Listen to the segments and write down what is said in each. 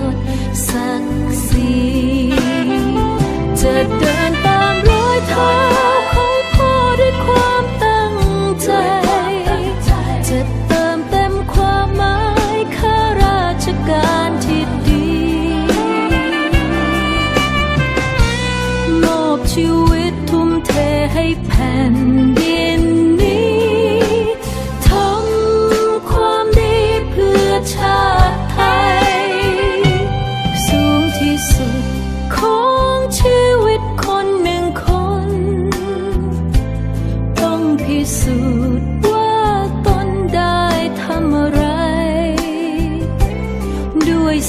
ติยศศักดิ์ศรีจะเดินตามรอยเท้าของพ่อด้วยความตั้งใจ จะเติมเต็มความหมายข้าราชการที่ดี มอบชีวิตทุ่มเทให้แผ่นดิน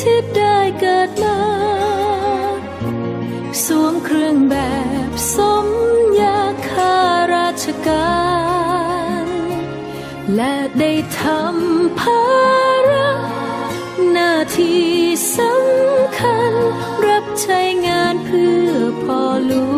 ที่ได้เกิดมา สวมเครื่องแบบสมยาคาราชการ และได้ทำภาระหน้าที่สำคัญ รับใช้งานเพื่อพ่อหลวง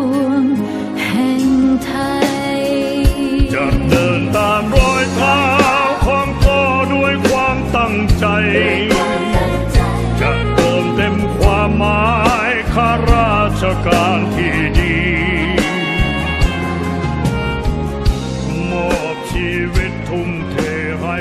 ข้าราชการที่ดีมอบชีวิตทุ่มเทให้